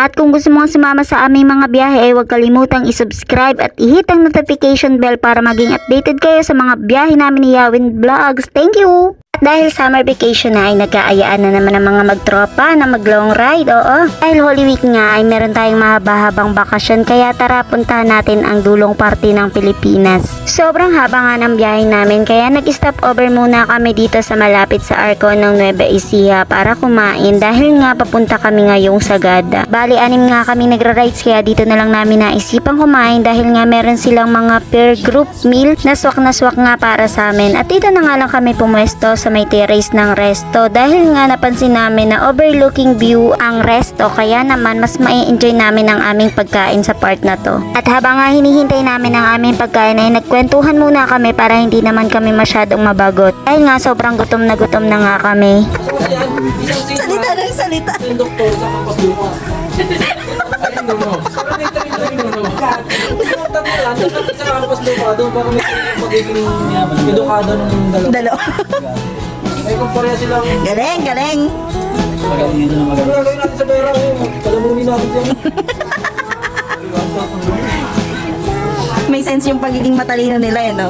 At kung gusto mong sumama sa aming mga biyahe ay huwag kalimutang isubscribe at i-hit ang notification bell para maging updated kayo sa mga biyahe namin ni Yawin Vlogs. Thank you! Dahil summer vacation na ay nagkaayaan na naman ng mga magtropa na mag long ride, oo. Dahil Holy Week nga ay meron tayong mahaba-habang bakasyon kaya tara puntahan natin ang dulong parte ng Pilipinas. Sobrang haba nga ng biyahe namin kaya nag-stop over muna kami dito sa malapit sa Arco ng Nueva Ecija para kumain dahil nga papunta kami ngayong Sagada. Bali anim nga kami nagra-rides kaya dito na lang namin naisipang kumain dahil nga meron silang mga per group meal na swak na swak nga para sa amin. At dito na nga lang kami pumwesto sa may terrace ng resto dahil nga napansin namin na overlooking view ang resto kaya naman mas mai-enjoy namin ang aming pagkain sa part na to. At habang nga hinihintay namin ang aming pagkain ay nagkwentuhan muna kami para hindi naman kami masyadong mabagot. Dahil nga sobrang gutom na gutom na nga kami. Salita ng salita. Kampas lupa. Ayun mo. Tatlo yan. Tatlo sa kampas lupa. Doon pa kami magiging edukado ng dalawa. Dalo. Ay kung pareha silang... Galing, galing. Ano gagawin natin sa pera? eh? Kalamunin natin siya. May sense yung pagiging matalino nila eh, no?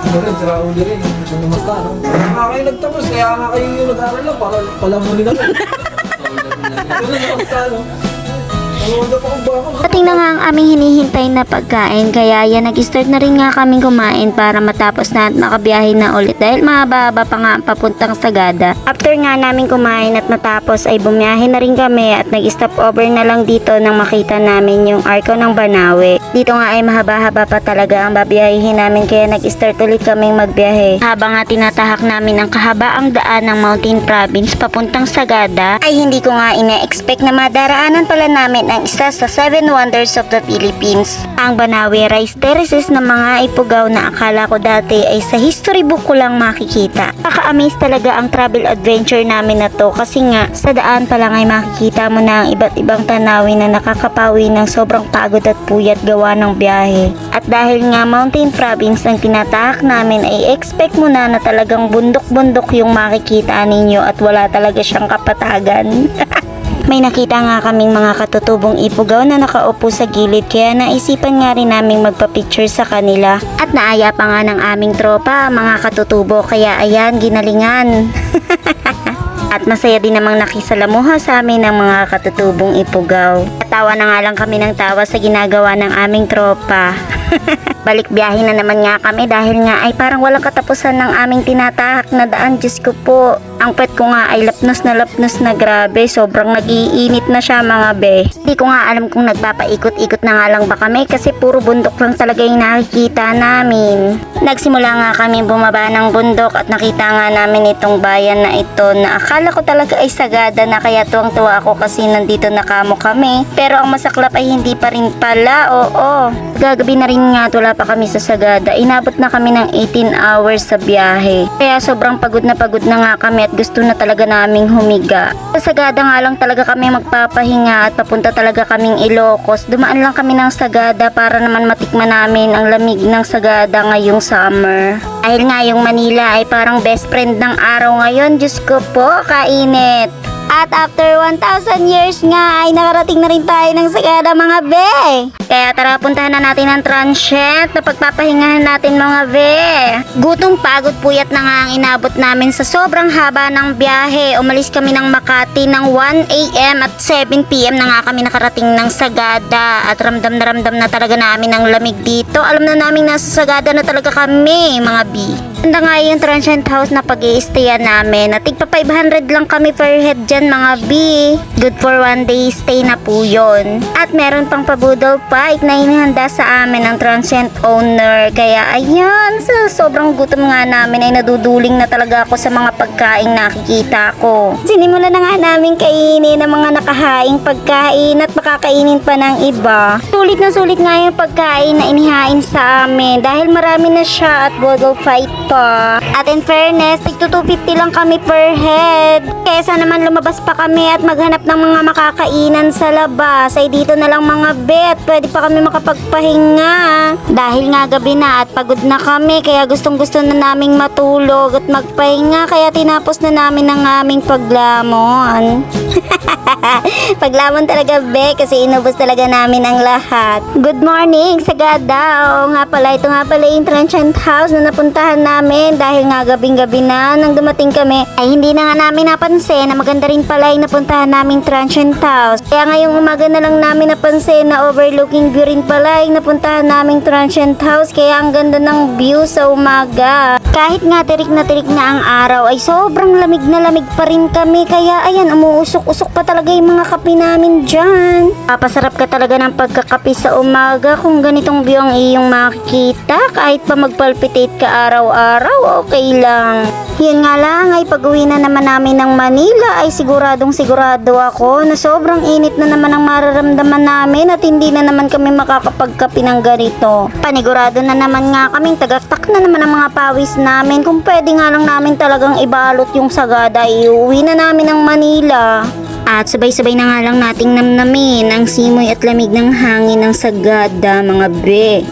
Ano rin, sira ulo rin. Ano mas ka, no? Kaya nga kayo nagtapos. Kaya nga kayo yung nag-aaral lang. Para palamunin natin. 여름 이. Pa kung baka? Dating na nga ang aming hinihintay na pagkain kaya yan nag-start na rin nga kaming kumain para matapos na at makabiyahe na ulit dahil mahaba-haba pa nga ang papuntang Sagada. After nga namin kumain at matapos ay bumiyahe na rin kami at nag-stop over na lang dito nang makita namin yung arko ng Banawe. Dito nga ay mahaba-haba pa talaga ang babiyahihin namin kaya nag-start ulit kaming magbiyahe. Habang nga tinatahak namin ang kahabaang daan ng Mountain Province papuntang Sagada ay hindi ko nga ina-expect na madaraanan pala namin ang isa sa seven wonders of the Philippines. Ang Banawe Rice Terraces ng mga ipugaw na akala ko dati ay sa history book ko lang makikita. Kaka-amaze talaga ang travel adventure namin na to kasi nga sa daan pa lang ay makikita mo na ang iba't ibang tanawin na nakakapawi ng sobrang pagod at puyat gawa ng biyahe. At dahil nga Mountain Province ang tinatahak namin ay expect mo na na talagang bundok-bundok yung makikita ninyo at wala talaga siyang kapatagan. May nakita nga kaming mga katutubong ipugaw na nakaupo sa gilid kaya naisipan nga rin naming magpa-picture sa kanila. At naaya pa nga ng aming tropa mga katutubo kaya ayan ginalingan. At masaya din namang nakisalamuha sa amin ng mga katutubong ipugaw. At tawa na nga lang kami ng tawa sa ginagawa ng aming tropa. Balik biyahe na naman nga kami dahil nga ay parang walang katapusan ng aming tinatahak na daan. Diyos ko po, ang pet ko nga ay lapnos na lapnos na grabe. Sobrang nagiinit na siya mga be. Hindi ko nga alam kung nagpapaikot-ikot na nga lang ba kami kasi puro bundok lang talaga yung nakikita namin. Nagsimula nga kami bumaba ng bundok at nakita nga namin itong bayan na ito na akala ko talaga ay sagada na kaya tuwang-tuwa ako kasi nandito na kamo kami. Pero ang masaklap ay hindi pa rin pala, oo. Gagabi na rin nga at wala pa kami sa Sagada. Inabot na kami ng 18 hours sa biyahe. Kaya sobrang pagod na pagod na nga kami at gusto na talaga naming humiga. Sa Sagada nga lang talaga kami magpapahinga at papunta talaga kaming Ilocos. Dumaan lang kami ng Sagada para naman matikman namin ang lamig ng Sagada ngayong summer. Dahil nga yung Manila ay parang best friend ng araw ngayon. Diyos ko po, kainit. At after 1,000 years nga ay nakarating na rin tayo ng Sagada mga be. Kaya tara puntahan na natin ang transient na pagpapahingahan natin mga be. Gutong pagod puyat na nga ang inabot namin sa sobrang haba ng biyahe. Umalis kami ng Makati ng 1 a.m. at 7 p.m. na nga kami nakarating ng Sagada. At ramdam na ramdam na talaga namin ang lamig dito. Alam na namin nasa Sagada na talaga kami mga B. Ganda nga yung transient house na pag stayan namin. At tigpa 500 lang kami per head dyan mga B. Good for one day stay na po yun. At meron pang pabudol fight na inihanda sa amin ng transient owner. Kaya ayan, sa sobrang gutom nga namin ay naduduling na talaga ako sa mga pagkain nakikita ko. Sinimulan na nga namin kainin ang mga nakahaing pagkain at makakainin pa ng iba. Sulit na sulit nga yung pagkain na inihain sa amin dahil marami na siya at budol fight pa. At in fairness, tigto 250 lang kami per head. Kesa naman lumabas pa kami at maghanap ng mga makakainan sa labas. Ay dito na lang mga bet. Pwede pa kami makapagpahinga. Dahil nga gabi na at pagod na kami. Kaya gustong gusto na naming matulog at magpahinga. Kaya tinapos na namin ang aming paglamon. Paglamon talaga, be, kasi inubos talaga namin ang lahat. Good morning, Sagada. Oo nga pala, ito nga pala yung transient house na napuntahan namin dahil nga gabing-gabi na nang dumating kami ay hindi na nga namin napansin na maganda rin pala yung napuntahan naming transient house. Kaya ngayong umaga na lang namin napansin na overlooking view rin pala yung napuntahan naming transient house kaya ang ganda ng view sa umaga. Kahit nga tirik na tirik na ang araw ay sobrang lamig na lamig pa rin kami kaya ayan umuusok-usok pa talaga yung mga kape namin dyan. Papasarap ka talaga ng pagkakape sa umaga kung ganitong view ang iyong makikita kahit pa magpalpitate ka araw-araw okay lang. Yun nga lang ay pag uwi na naman namin ng Manila ay siguradong sigurado ako na sobrang init na naman ang mararamdaman namin at hindi na naman kami makakapagkape ng ganito. Panigurado na naman nga kaming tagaktak na naman ang mga pawis namin kung pwede nga lang namin talagang ibalot yung sagada iuwi na namin ng Manila. At sabay-sabay na nga lang nating namnamin ang simoy at lamig ng hangin ng sagada mga be.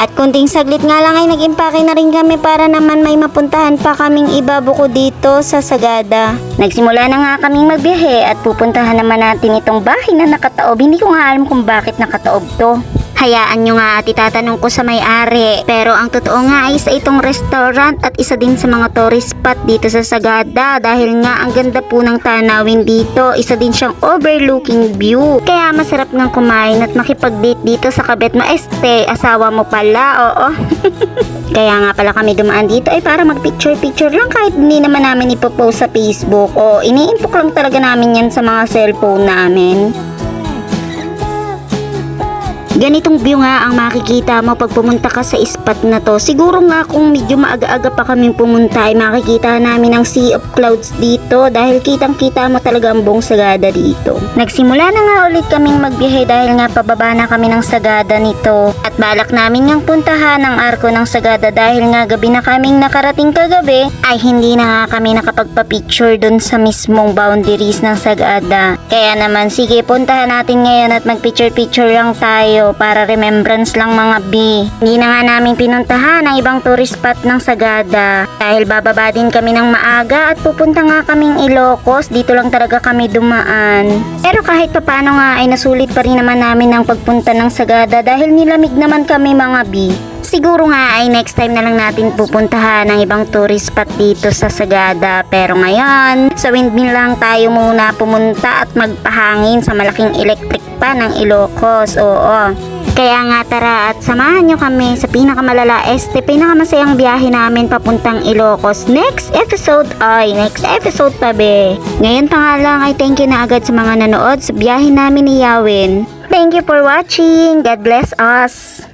At kunting saglit nga lang ay nag-impake na rin kami para naman may mapuntahan pa kaming iba buko dito sa Sagada. Nagsimula na nga kaming magbiyahe at pupuntahan naman natin itong bahay na nakataob. Hindi ko nga alam kung bakit nakataob to. Hayaan nyo nga at itatanong ko sa may-ari. Pero ang totoo nga ay sa itong restaurant at isa din sa mga tourist spot dito sa Sagada dahil nga ang ganda po ng tanawin dito. Isa din siyang overlooking view. Kaya masarap ng kumain at makipag-date dito sa kabet mo. Este, asawa mo pala, oo. Kaya nga pala kami dumaan dito ay para mag-picture-picture lang kahit hindi naman namin ipopost sa Facebook o iniimpok lang talaga namin yan sa mga cellphone namin. Ganitong view nga ang makikita mo pag pumunta ka sa spot na to. Siguro nga kung medyo maaga-aga pa kaming pumunta ay makikita namin ang sea of clouds dito dahil kitang kita mo talaga ang buong sagada dito. Nagsimula na nga ulit kaming magbiyahe dahil nga pababa na kami ng sagada nito. At balak namin ngang puntahan ang arko ng sagada dahil nga gabi na kaming nakarating kagabi ay hindi na nga kami nakapagpa-picture dun sa mismong boundaries ng sagada. Kaya naman sige puntahan natin ngayon at mag-picture-picture lang tayo para remembrance lang mga B. Hindi na nga namin pinuntahan ang ibang tourist spot ng Sagada dahil bababa din kami ng maaga at pupunta nga kaming Ilocos. Dito lang talaga kami dumaan. Pero kahit papano nga ay nasulit pa rin naman namin ang pagpunta ng Sagada dahil nilamig naman kami mga B. Siguro nga ay next time na lang natin pupuntahan ang ibang tourist spot dito sa Sagada. Pero ngayon, sa windmill lang tayo muna pumunta at magpahangin sa malaking electric pa ng Ilocos. Oo. Kaya nga tara at samahan nyo kami sa pinakamalala este, pinakamasayang biyahe namin papuntang Ilocos. Next episode ay, next episode pa be. Ngayon pa nga lang ay thank you na agad sa mga nanood sa biyahe namin ni Yawin. Thank you for watching. God bless us.